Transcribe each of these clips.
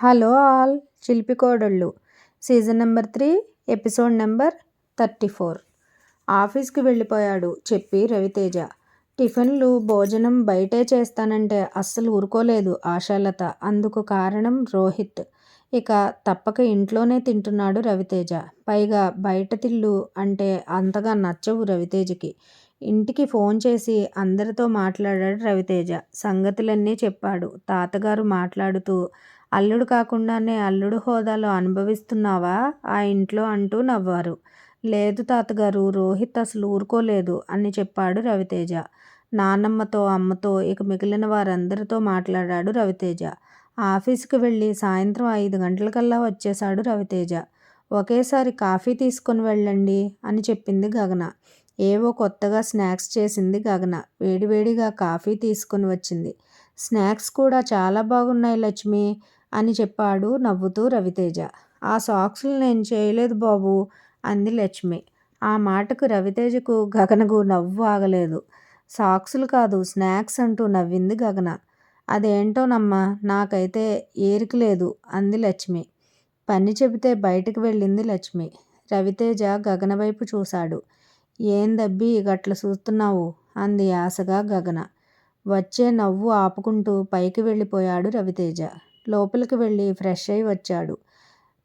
Hello all చిలిపి కోడళ్ళు. Season number three episode number thirty four. ఆఫీస్కి వెళ్ళిపోయాడు చెప్పి రవితేజ. టిఫిన్లు భోజనం బయటే చేస్తానంటే అస్సలు ఊరుకోలేదు ఆశాలత. అందుకు కారణం రోహిత్. ఇక తప్పక ఇంట్లోనే తింటున్నాడు రవితేజ. పైగా బయట తిల్లు అంటే అంతగా నచ్చవు రవితేజకి. ఇంటికి ఫోన్ చేసి అందరితో మాట్లాడాడు రవితేజ. సంగతులన్నీ చెప్పాడు. తాతగారు మాట్లాడుతూ అల్లుడు కాకుండానే అల్లుడు హోదాలో అనుభవిస్తున్నావా? ఆ ఇంట్లో అంటూ నవ్వారు. లేదు తాతగారు రోహిత్ అసలు ఊరుకోలేదు అని చెప్పాడు రవితేజ. నానమ్మతో అమ్మతో ఇక మిగిలిన వారందరితో మాట్లాడాడు రవితేజ. ఆఫీస్కి వెళ్ళి సాయంత్రం ఐదు గంటలకల్లా వచ్చేశాడు రవితేజ. ఒకేసారి కాఫీ తీసుకొని వెళ్ళండి అని చెప్పింది గగన. ఏవో కొత్తగా స్నాక్స్ చేసింది గగన. వేడివేడిగా కాఫీ తీసుకొని వచ్చింది. స్నాక్స్ కూడా చాలా బాగున్నాయి లక్ష్మి అని చెప్పాడు నవ్వుతూ రవితేజ. ఆ సాక్సులు నేను చేయలేదు బాబు అంది లక్ష్మి. ఆ మాటకు రవితేజకు గగనకు నవ్వు ఆగలేదు. సాక్సులు కాదు స్నాక్స్ అంటూ నవ్వింది గగన. అదేంటోనమ్మా నాకైతే ఏరిక లేదు అంది లక్ష్మి. పని చెబితే బయటకు వెళ్ళింది లక్ష్మి. రవితేజ గగన వైపు చూశాడు. ఏందబ్బి గట్ల చూస్తున్నావు అంది ఆశగా గగన. వచ్చే నవ్వు ఆపుకుంటూ పైకి వెళ్ళిపోయాడు రవితేజ. లోపలికి వెళ్ళి ఫ్రెష్ అయి వచ్చాడు.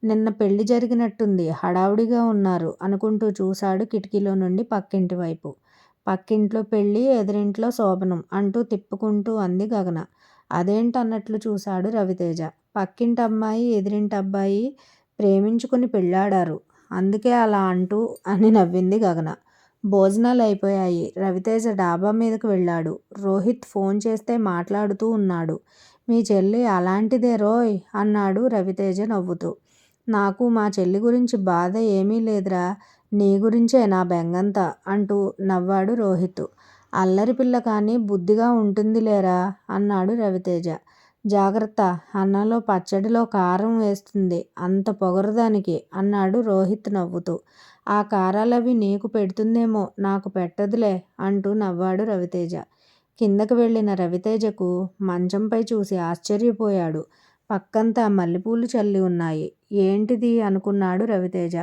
నిన్న పెళ్ళి జరిగినట్టుంది హడావుడిగా ఉన్నారు అనుకుంటూ చూశాడు కిటికీలో నుండి పక్కింటి వైపు. పక్కింట్లో పెళ్ళి ఎదురింట్లో శోభనం అంటూ తిప్పుకుంటూ అంది గగన. అదేంటన్నట్లు చూశాడు రవితేజ. పక్కింటి అమ్మాయి ఎదిరింటి అబ్బాయి ప్రేమించుకుని పెళ్ళాడారు. అందుకే అలా అంటూ అని నవ్వింది గగన. భోజనాలు అయిపోయాయి రవితేజ డాబా మీదకు వెళ్ళాడు. రోహిత్ ఫోన్ చేస్తే మాట్లాడుతూ ఉన్నాడు. మీ చెల్లి అలాంటిదే రోయ్ అన్నాడు రవితేజ నవ్వుతూ. నాకు మా చెల్లి గురించి బాధ ఏమీ లేదురా. నీ గురించే నా బెంగంతా అంటూ నవ్వాడు రోహిత్. అల్లరి పిల్ల కానీ బుద్ధిగా ఉంటుంది లేరా అన్నాడు రవితేజ. జాగ్రత్త అన్నంలో పచ్చడిలో కారం వేస్తుంది. అంత పొగరదానికి అన్నాడు రోహిత్ నవ్వుతూ. ఆ కారాలవి నీకు పెడుతుందేమో నాకు పెట్టదులే అంటూ నవ్వాడు రవితేజ. కిందకు వెళ్ళిన రవితేజకు మంచంపై చూసి ఆశ్చర్యపోయాడు. పక్కంతా మల్లెపూలు చల్లి ఉన్నాయి. ఏంటిది అనుకున్నాడు రవితేజ.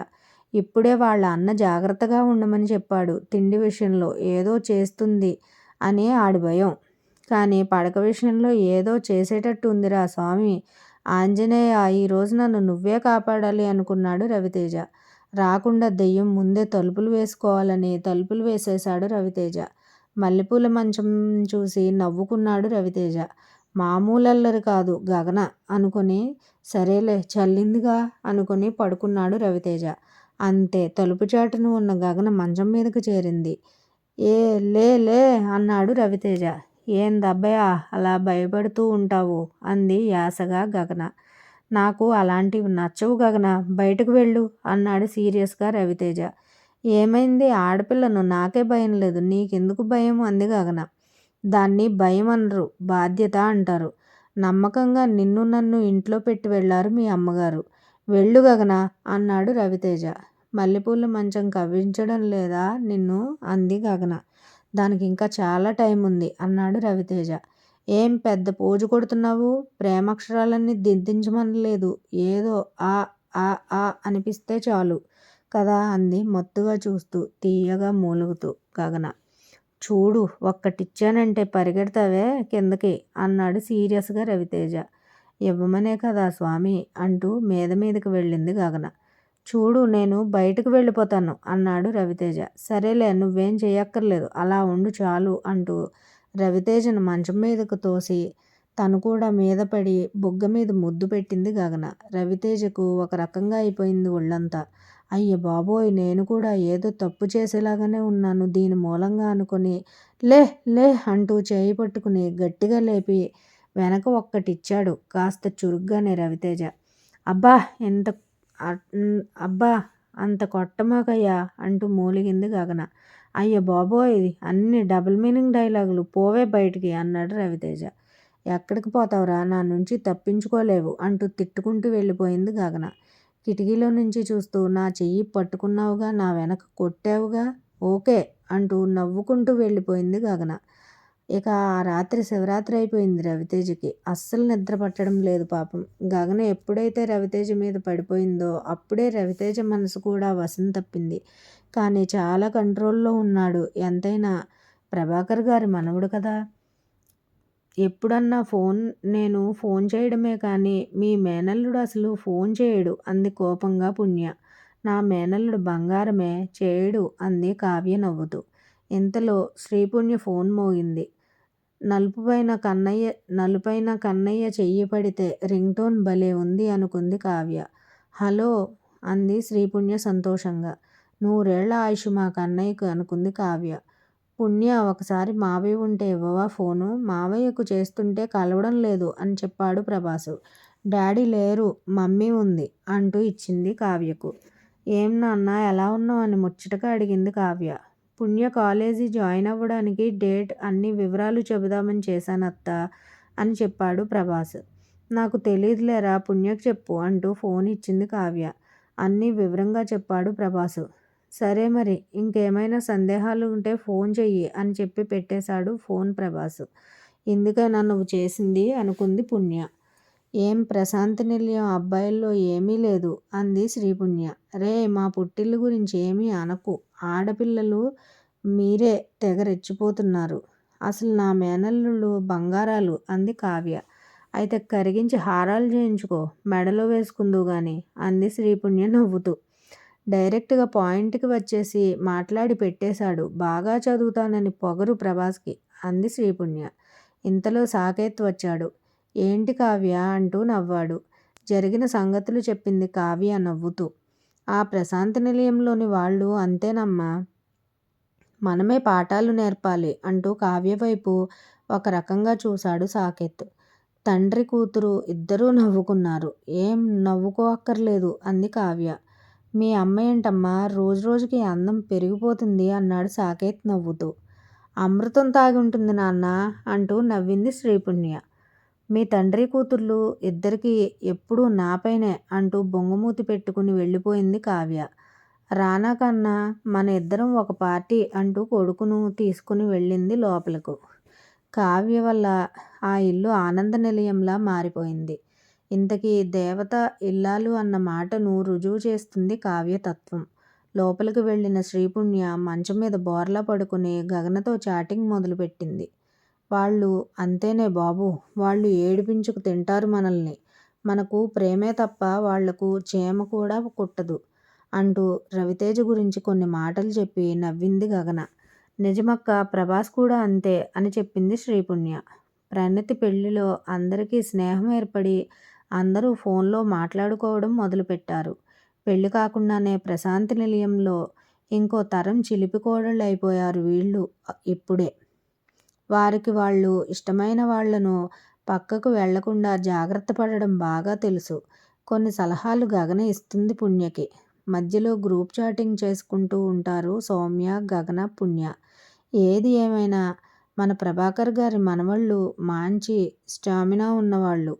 ఇప్పుడే వాళ్ళ అన్న జాగ్రత్తగా ఉండమని చెప్పాడు. తిండి విషయంలో ఏదో చేస్తుంది అనే ఆడి భయం. కానీ పడక విషయంలో ఏదో చేసేటట్టు ఉందిరా స్వామి. ఆంజనేయ ఈరోజు నన్ను నువ్వే కాపాడాలి అనుకున్నాడు రవితేజ. రాకుండా దెయ్యం ముందే తలుపులు వేసుకోవాలని తలుపులు వేసేశాడు రవితేజ. మల్లెపూల మంచం చూసి నవ్వుకున్నాడు రవితేజ. మామూలల్లరి కాదు గగన అనుకుని సరేలే చల్లిందిగా అనుకుని పడుకున్నాడు రవితేజ. అంతే తలుపు చాటును ఉన్న గగన మంచం మీదకు చేరింది. ఏ లే లే అన్నాడు రవితేజ. ఏందబ్బయా అలా భయపడుతూ ఉంటావు? అంది యాసగా గగన. నాకు అలాంటివి నచ్చవు గగన. బయటకు వెళ్ళు అన్నాడు సీరియస్గా రవితేజ. ఏమైంది? ఆడపిల్లను నాకే భయం లేదు. నీకెందుకు భయం? అంది గగన. దాన్ని భయం అనరు బాధ్యత అంటారు. నమ్మకంగా నిన్ను నన్ను ఇంట్లో పెట్టి వెళ్ళారు మీ అమ్మగారు. వెళ్ళు గగన అన్నాడు రవితేజ. మల్లెపూల మంచం కవ్వించడం లేదా నిన్ను? అంది గగన. దానికి ఇంకా చాలా టైం ఉంది అన్నాడు రవితేజ. ఏం పెద్ద పూజ కొడుతున్నావు? ప్రేమక్షరాలన్నీ దిద్దించమనలేదు. ఏదో ఆ ఆ ఆ అనిపిస్తే చాలు కదా అంది మత్తుగా చూస్తూ తీయగా మూలుగుతూ గగన. చూడు ఒక్కటిచ్చానంటే పరిగెడతావే కిందకి అన్నాడు సీరియస్గా రవితేజ. ఇవ్వమనే కదా స్వామి అంటూ మీద మీదకి వెళ్ళింది గగన. చూడు నేను బయటకు వెళ్ళిపోతాను అన్నాడు రవితేజ. సరేలే నువ్వేం చేయక్కర్లేదు. అలా ఉండు చాలు అంటూ రవితేజను మంచం మీదకు తోసి తను కూడా మీద పడి బుగ్గ మీద ముద్దు పెట్టింది గగన. రవితేజకు ఒక రకంగా అయిపోయింది ఒళ్ళంతా. అయ్య బాబోయ్ నేను కూడా ఏదో తప్పు చేసేలాగానే ఉన్నాను దీని మూలంగా అనుకుని లే లే అంటూ చేయి పట్టుకుని గట్టిగా లేపి వెనక ఒక్కటిచ్చాడు కాస్త చురుగ్గానే రవితేజ. అబ్బా ఎంత అబ్బా అంత కొట్టమాకయ్యా అంటూ మూలిగింది గగన. అయ్య బాబోయ్ అన్ని డబుల్ మీనింగ్ డైలాగులు పోవే బయటికి అన్నాడు రవితేజ. ఎక్కడికి పోతావురా? నా నుంచి తప్పించుకోలేవు అంటూ తిట్టుకుంటూ వెళ్ళిపోయింది గగన. కిటికీలో నుంచి చూస్తూ నా చెయ్యి పట్టుకున్నావుగా? నా వెనక కొట్టావుగా? ఓకే అంటూ నవ్వుకుంటూ వెళ్ళిపోయింది గగన. ఇక ఆ రాత్రి శివరాత్రి అయిపోయింది రవితేజకి. అస్సలు నిద్ర పట్టడం లేదు పాపం. గగన ఎప్పుడైతే రవితేజ మీద పడిపోయిందో అప్పుడే రవితేజ మనసు కూడా వశం తప్పింది. కానీ చాలా కంట్రోల్లో ఉన్నాడు. ఎంతైనా? ప్రభాకర్ గారి మనవడు కదా? ఎప్పుడన్నా ఫోన్ నేను ఫోన్ చేయడమే కానీ మీ మేనల్లుడు అసలు ఫోన్ చేయడు. అంది కోపంగా పుణ్య. నా మేనల్లుడు బంగారమే చేయడు అంది కావ్య నవ్వుతూ. ఇంతలో శ్రీపుణ్య ఫోన్ మోగింది. నలుపుపైన కన్నయ్య నలుపైన కన్నయ్య చెయ్యి పడితే రింగ్ టోన్ భలే ఉంది అనుకుంది కావ్య. హలో అంది శ్రీపుణ్య సంతోషంగా. నూరేళ్ళ ఆయుష్ మా కన్నయ్యకు అనుకుంది కావ్య. పుణ్య ఒకసారి మావయ్య ఉంటే ఇవ్వవా ఫోను? మావయ్యకు చేస్తుంటే కలవడం లేదు అని చెప్పాడు ప్రభాసు. డాడీ లేరు మమ్మీ ఉంది అంటూ ఇచ్చింది కావ్యకు. ఏం నాన్న ఎలా ఉన్నావు అని ముచ్చటగా అడిగింది కావ్య. పుణ్య కాలేజీ జాయిన్ అవ్వడానికి డేట్ అన్ని వివరాలు చెబుదామని చేశాను అత్త అని చెప్పాడు ప్రభాస్. నాకు తెలియదులేరా పుణ్యకు చెప్పు అంటూ ఫోన్ ఇచ్చింది కావ్య. అన్నీ వివరంగా చెప్పాడు ప్రభాసు. సరే మరి ఇంకేమైనా సందేహాలు ఉంటే ఫోన్ చెయ్యి అని చెప్పి పెట్టేశాడు ఫోన్ ప్రభాస్. ఎందుకైనా నువ్వు చేసింది అనుకుంది పుణ్య. ఏం ప్రశాంత నిలయం అబ్బాయిల్లో ఏమీ లేదు అంది శ్రీపుణ్య. రే మా పుట్టిల్లు గురించి ఏమీ అనకు. ఆడపిల్లలు మీరే తెగ రెచ్చిపోతున్నారు. అసలు నా మేనల్లుళ్ళు బంగారాలు అంది కావ్య. అయితే కరిగించి హారాలు చేయించుకో మెడలో వేసుకుందువు గాని అంది శ్రీపుణ్య నవ్వుతూ. డైరెక్ట్గా పాయింట్కి వచ్చేసి మాట్లాడి పెట్టేశాడు. బాగా చదువుతానని పొగరు ప్రభాస్కి అంది శ్రీపుణ్య. ఇంతలో సాకేత్ వచ్చాడు. ఏంటి కావ్య అంటూ నవ్వాడు. జరిగిన సంగతులు చెప్పింది కావ్య నవ్వుతూ. ఆ ప్రశాంత నిలయంలోని వాళ్ళు అంతేనమ్మా. మనమే పాఠాలు నేర్పాలి అంటూ కావ్య వైపు ఒక రకంగా చూశాడు సాకేత్. తండ్రి కూతురు ఇద్దరూ నవ్వుకున్నారు. ఏం నవ్వుకోక్కర్లేదు అంది కావ్య. మీ అమ్మ ఏంటమ్మా రోజు రోజుకి అందం పెరిగిపోతుంది అన్నాడు సాకేత్ నవ్వుతూ. అమృతం తాగి ఉంటుంది నాన్న అంటూ నవ్వింది శ్రీపుణ్య. మీ తండ్రి కూతుర్లు ఇద్దరికి ఎప్పుడూ నాపైనే అంటూ బొంగమూతి పెట్టుకుని వెళ్ళిపోయింది కావ్య. రానా కన్నా మన ఇద్దరం ఒక పార్టీ అంటూ కొడుకును తీసుకుని వెళ్ళింది లోపలకు. కావ్య వల్ల ఆ ఇల్లు ఆనంద నిలయంలా మారిపోయింది. ఇంతకీ దేవత ఇల్లాలు అన్న మాటను రుజువు చేస్తుంది కావ్యతత్వం. లోపలికి వెళ్ళిన శ్రీపుణ్య మంచం మీద బోర్లా పడుకుని గగనతో చాటింగ్ మొదలుపెట్టింది. వాళ్ళు అంతేనే బాబు వాళ్ళు ఏడిపించుకు తింటారు మనల్ని. మనకు ప్రేమే తప్ప వాళ్ళకు చేమ కూడా కుట్టదు అంటూ రవితేజ గురించి కొన్ని మాటలు చెప్పి నవ్వింది గగన. నిజమక్క ప్రభాస్ కూడా అంతే అని చెప్పింది శ్రీపుణ్య. ప్రణతి పెళ్ళిలో అందరికీ స్నేహం ఏర్పడి అందరూ ఫోన్లో మాట్లాడుకోవడం మొదలుపెట్టారు. పెళ్ళి కాకుండానే ప్రశాంతి నిలయంలో ఇంకో తరం చిలిపికోడళ్ళు అయిపోయారు వీళ్ళు ఇప్పుడే. వారికి వాళ్ళు ఇష్టమైన వాళ్ళను పక్కకు వెళ్ళకుండా జాగ్రత్త పడడం బాగా తెలుసు. కొన్ని సలహాలు గగన ఇస్తుంది పుణ్యకి. మధ్యలో గ్రూప్ చాటింగ్ చేసుకుంటూ ఉంటారు సౌమ్య గగన పుణ్య. ఏది ఏమైనా మన ప్రభాకర్ గారి మనవళ్ళు మంచి స్టామినా ఉన్నవాళ్ళు.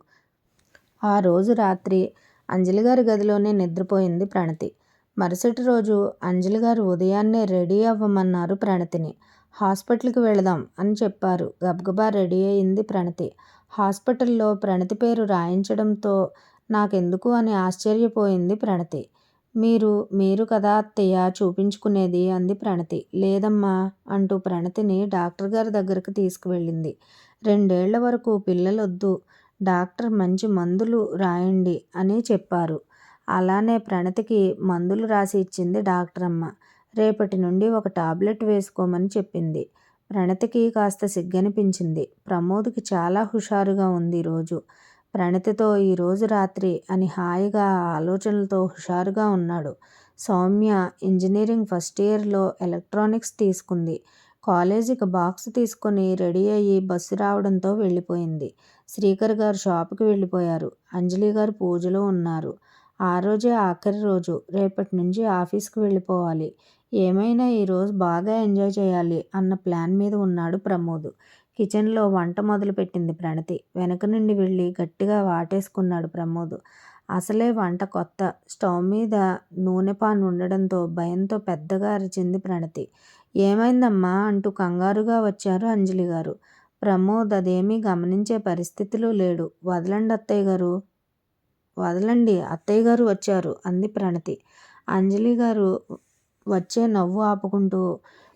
ఆ రోజు రాత్రి అంజలి గారి గదిలోనే నిద్రపోయింది ప్రణతి. మరుసటి రోజు అంజలి గారు ఉదయాన్నే రెడీ అవ్వమన్నారు ప్రణతిని. హాస్పిటల్కి వెళదాం అని చెప్పారు. గబగబా రెడీ అయింది ప్రణతి. హాస్పిటల్లో ప్రణతి పేరు రాయించడంతో నాకెందుకు అని ఆశ్చర్యపోయింది ప్రణతి. మీరు మీరు కదా అత్తయ్య చూపించుకునేది అంది ప్రణతి. లేదమ్మా అంటూ ప్రణతిని డాక్టర్ గారి దగ్గరకు తీసుకువెళ్ళింది. రెండేళ్ళ వరకు పిల్లలొద్దు. డాక్టర్ మంచి మందులు రాయండి అని చెప్పారు. అలానే ప్రణతికి మందులు రాసి ఇచ్చింది డాక్టర్ అమ్మ రేపటి నుండి ఒక టాబ్లెట్ వేసుకోమని చెప్పింది. ప్రణతికి కాస్త సిగ్గనిపించింది. ప్రమోద్కి చాలా హుషారుగా ఉంది ఈరోజు ప్రణతితో ఈరోజు రాత్రి అని హాయిగా ఆలోచనలతో హుషారుగా ఉన్నాడు. సౌమ్య ఇంజనీరింగ్ ఫస్ట్ ఇయర్లో ఎలక్ట్రానిక్స్ తీసుకుంది. కాలేజీకి బాక్స్ తీసుకొని రెడీ అయ్యి బస్సు రావడంతో వెళ్ళిపోయింది. శ్రీకర్ గారు షాపుకి వెళ్ళిపోయారు. అంజలి గారు పూజలో ఉన్నారు. ఆ రోజే ఆఖరి రోజు. రేపటి నుంచి ఆఫీస్కి వెళ్ళిపోవాలి. ఏమైనా ఈరోజు బాగా ఎంజాయ్ చేయాలి అన్న ప్లాన్ మీద ఉన్నాడు ప్రమోద్. కిచెన్లో వంట మొదలుపెట్టింది ప్రణతి. వెనక నుండి వెళ్ళి గట్టిగా వాటేసుకున్నాడు ప్రమోద్. అసలే వంట కొత్త. స్టవ్ మీద నూనె పాన్ ఉండడంతో భయంతో పెద్దగా అరిచింది ప్రణతి. ఏమైందమ్మా అంటూ కంగారుగా వచ్చారు అంజలి గారు. ప్రమోద్ అదేమీ గమనించే పరిస్థితిలో లేడు. వదలండి అత్తయ్య గారు. వదలండి అత్తయ్య గారు వచ్చారు అంది ప్రణతి. అంజలి గారు వచ్చే నవ్వు ఆపుకుంటూ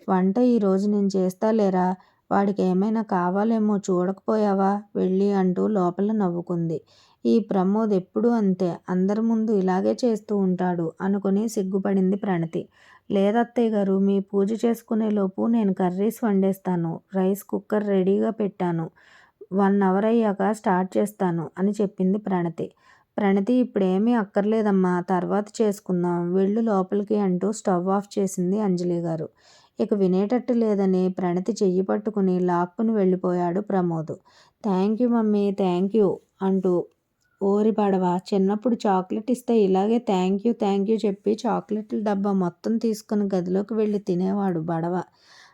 వంట ఈరోజు నేను చేస్తా లేరా? వాడికి ఏమైనా కావాలేమో చూడకపోయావా? వెళ్ళి అంటూ లోపల నవ్వుకుంది. ఈ ప్రమోద్ ఎప్పుడూ అంతే అందరి ముందు ఇలాగే చేస్తూ ఉంటాడు అనుకుని సిగ్గుపడింది ప్రణతి. లేదత్తయ్య గారు మీ పూజ చేసుకునే లోపు నేను కర్రీస్ వండేస్తాను. రైస్ కుక్కర్ రెడీగా పెట్టాను. వన్ అవర్ అయ్యాక స్టార్ట్ చేస్తాను అని చెప్పింది ప్రణతి. ప్రణతి ఇప్పుడేమీ అక్కర్లేదమ్మా తర్వాత చేసుకుందాం. వెళ్ళు లోపలికి అంటూ స్టవ్ ఆఫ్ చేసింది అంజలి గారు. ఇక వినేటట్టు లేదని ప్రణతి చెయ్యి పట్టుకుని లాక్కుని వెళ్ళిపోయాడు Pramod. Thank you mummy thank you అంటూ ఓరి పడవ చిన్నప్పుడు చాక్లెట్ ఇస్తే ఇలాగే థ్యాంక్ యూ థ్యాంక్ యూ చెప్పి చాక్లెట్ల డబ్బా మొత్తం తీసుకుని గదిలోకి వెళ్ళి తినేవాడు బడవ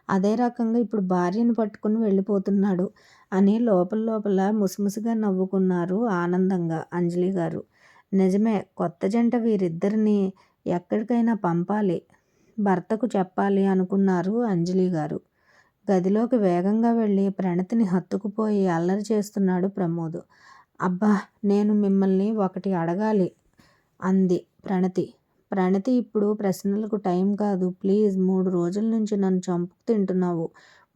అదే రకంగా ఇప్పుడు భార్యను పట్టుకుని వెళ్ళిపోతున్నాడు అని లోపల లోపల ముసిముసిగా నవ్వుకున్నారు ఆనందంగా అంజలి గారు. నిజమే కొత్త జంట వీరిద్దరిని ఎక్కడికైనా పంపాలి భర్తకు చెప్పాలి అనుకున్నారు అంజలి గారు. గదిలోకి వేగంగా వెళ్ళి ప్రణతిని హత్తుకుపోయి అల్లరి చేస్తున్నాడు ప్రమోద్. అబ్బా నేను మిమ్మల్ని ఒకటి అడగాలి అంది ప్రణతి. ప్రణతి ఇప్పుడు ప్రశ్నలకు టైం కాదు. ప్లీజ్ మూడు రోజుల నుంచి నన్ను చంపుకు తింటున్నావు.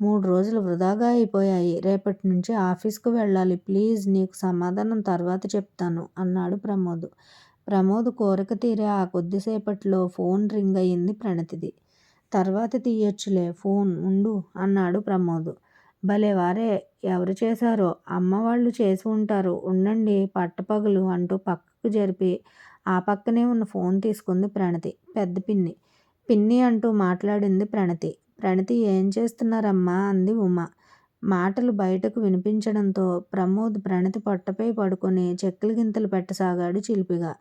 మూడు రోజులు వృధాగా అయిపోయాయి. రేపటి నుంచి ఆఫీస్కు వెళ్ళాలి. ప్లీజ్ నీకు సమాధానం తర్వాత చెప్తాను అన్నాడు ప్రమోద్. ప్రమోద్ కోరిక తీరే ఆ కొద్దిసేపట్లో ఫోన్ రింగ్ అయ్యింది ప్రణతిది. తర్వాత తీయొచ్చులే ఫోన్ ఉండు అన్నాడు ప్రమోద్. భలే వారే! ఎవరు చేశారో? అమ్మ వాళ్ళు చేసి ఉంటారు. ఉండండి పట్టపగలు అంటూ పక్కకు జరిపి ఆ పక్కనే ఉన్న ఫోన్ తీసుకుంది ప్రణతి. పెద్ద పిన్ని. పిన్ని అంటూ మాట్లాడింది ప్రణతి. ప్రణతి ఏం చేస్తున్నారమ్మా? అంది ఉమ. మాటలు బయటకు వినిపించడంతో ప్రమోద్ ప్రణతి పొట్టపై పడుకొని చెక్కలు గింతలు పెట్టసాగాడు చిలిపిగా.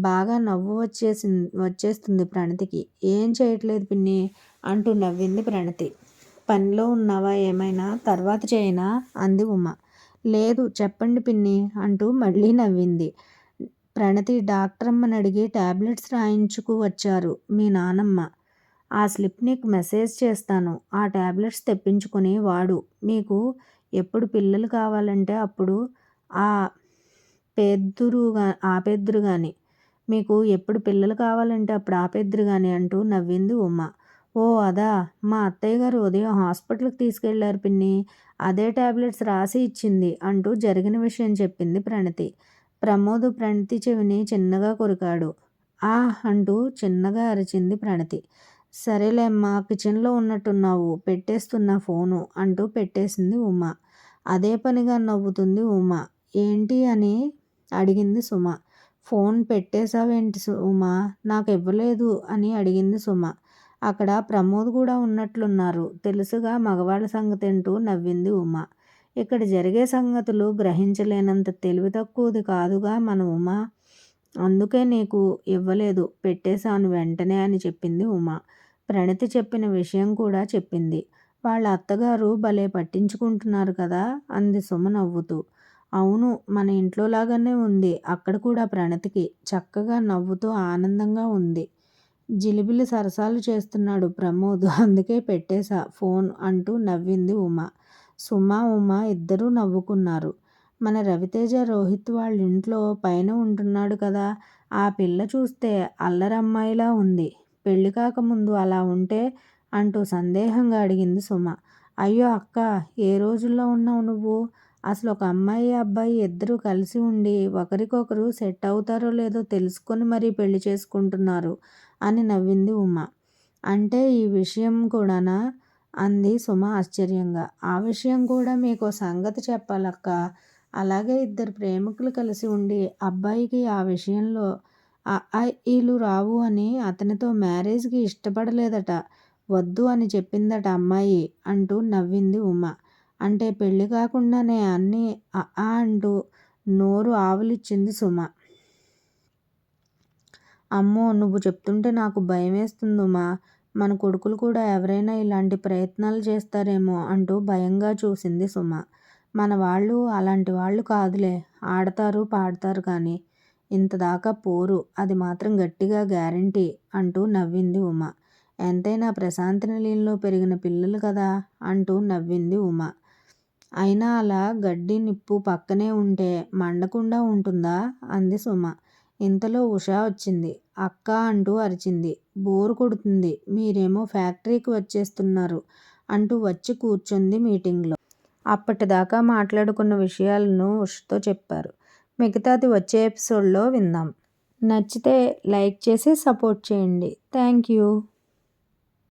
బాగా నవ్వు వచ్చేసి వచ్చేస్తుంది ప్రణతికి. ఏం చేయట్లేదు పిన్ని? అంటూ నవ్వింది ప్రణతి. పనిలో ఉన్నావా ఏమైనా? తర్వాత చేయనా? అంది ఉమ. లేదు చెప్పండి పిన్ని అంటూ మళ్ళీ నవ్వింది. ప్రణతి డాక్టర్ అమ్మని అడిగి టాబ్లెట్స్ రాయించుకు వచ్చారు మీ నానమ్మ. ఆ స్లిప్ నీకు మెసేజ్ చేస్తాను. ఆ ట్యాబ్లెట్స్ తెప్పించుకొని వాడు. మీకు ఎప్పుడు పిల్లలు కావాలంటే అప్పుడు ఆ పెద్దురుగా ఆపేద్దురు కానీ మీకు ఎప్పుడు పిల్లలు కావాలంటే అప్పుడు ఆపేద్దురు కానీ అంటూ నవ్వింది ఉమ్మ ఓ అదా? మా అత్తయ్య గారు ఉదయం హాస్పిటల్కి తీసుకెళ్ళారు పిన్ని. అదే టాబ్లెట్స్ రాసి ఇచ్చింది అంటూ జరిగిన విషయం చెప్పింది ప్రణతి. ప్రమోద్ ప్రణతి చెవిని చిన్నగా కొరికాడు. ఆ అంటూ చిన్నగా అరిచింది ప్రణతి. సరేలే అమ్మా కిచెన్లో ఉన్నట్టున్నావు పెట్టేస్తున్నా ఫోను అంటూ పెట్టేసింది ఉమ. అదే పనిగా నవ్వుతుంది ఉమ. ఏంటి అని అడిగింది సుమ. ఫోన్ పెట్టేశావేంటి ఉమ? నాకు ఇవ్వలేదు అని అడిగింది సుమ. అక్కడ ప్రమోద్ కూడా ఉన్నట్లున్నారు. తెలుసుగా మగవాళ్ళ సంగతి అంటూ నవ్వింది ఉమ. ఇక్కడ జరిగే సంగతులు గ్రహించలేనంత తెలివి తక్కువది కాదుగా మన ఉమ. అందుకే నీకు ఇవ్వలేదు పెట్టేశాను వెంటనే అని చెప్పింది ఉమ. ప్రణతి చెప్పిన విషయం కూడా చెప్పింది. వాళ్ళ అత్తగారు భలే పట్టించుకుంటున్నారు కదా అంది సుమ నవ్వుతూ. అవును మన ఇంట్లో లాగానే ఉంది. అక్కడ కూడా ప్రణతికి చక్కగా నవ్వుతూ ఆనందంగా ఉంది. జిలిబిలి సరసాలు చేస్తున్నాడు ప్రమోద్. అందుకే పెట్టేశా ఫోన్ అంటూ నవ్వింది ఉమ. సుమ ఉమ ఇద్దరూ నవ్వుకున్నారు. మన రవితేజ రోహిత్ వాళ్ళ ఇంట్లో పైన ఉంటున్నాడు కదా. ఆ పిల్ల చూస్తే అల్లరమ్మాయిలా ఉంది. పెళ్ళి కాకముందు అలా ఉంటే అంటూ సందేహంగా అడిగింది సుమ. అయ్యో అక్క ఏ రోజుల్లో ఉన్నావు నువ్వు? అసలు ఒక అమ్మాయి అబ్బాయి ఇద్దరూ కలిసి ఉండి ఒకరికొకరు సెట్ అవుతారో లేదో తెలుసుకొని మరీ పెళ్ళి చేసుకుంటున్నారు. అని నవ్వింది ఉమ. అంటే ఈ విషయం కూడానా? అంది సుమ ఆశ్చర్యంగా. ఆ విషయం కూడా మీకు సంగతి చెప్పాలక్క. అలాగే ఇద్దరు ప్రేమికులు కలిసి ఉండి అబ్బాయికి ఆ విషయంలో ఈలు రావు అని అతనితో మ్యారేజ్కి ఇష్టపడలేదట. వద్దు అని చెప్పిందట అమ్మాయి అంటూ నవ్వింది ఉమ. అంటే పెళ్ళి కాకుండానే అన్నీ ఆ అంటూ నోరు ఆవులిచ్చింది సుమ. అమ్మో నువ్వు చెప్తుంటే నాకు భయమేస్తుంది వేస్తుందుమా మన కొడుకులు కూడా ఎవరైనా ఇలాంటి ప్రయత్నాలు చేస్తారేమో అంటూ భయంగా చూసింది సుమ. మన వాళ్ళు అలాంటి వాళ్ళు కాదులే. ఆడతారు పాడతారు కానీ ఇంతదాకా పోరు. అది మాత్రం గట్టిగా గ్యారంటీ అంటూ నవ్వింది ఉమ. ఎంతైనా ప్రశాంతి నిలయంలో పెరిగిన పిల్లలు కదా అంటూ నవ్వింది ఉమ. అయినా అలా గడ్డి నిప్పు పక్కనే ఉంటే మండకుండా ఉంటుందా? అంది సుమ. ఇంతలో ఉషా వచ్చింది. అక్క అంటూ అరిచింది. బోరు కొడుతుంది. మీరేమో ఫ్యాక్టరీకి వచ్చేస్తున్నారు అంటూ వచ్చి కూర్చుంది మీటింగ్లో. అప్పటిదాకా మాట్లాడుకున్న విషయాలను ఉషతో చెప్పారు. మిగతాది వచ్చే ఎపిసోడ్లో విందాం. నచ్చితే లైక్ చేసి సపోర్ట్ చేయండి. Thank you.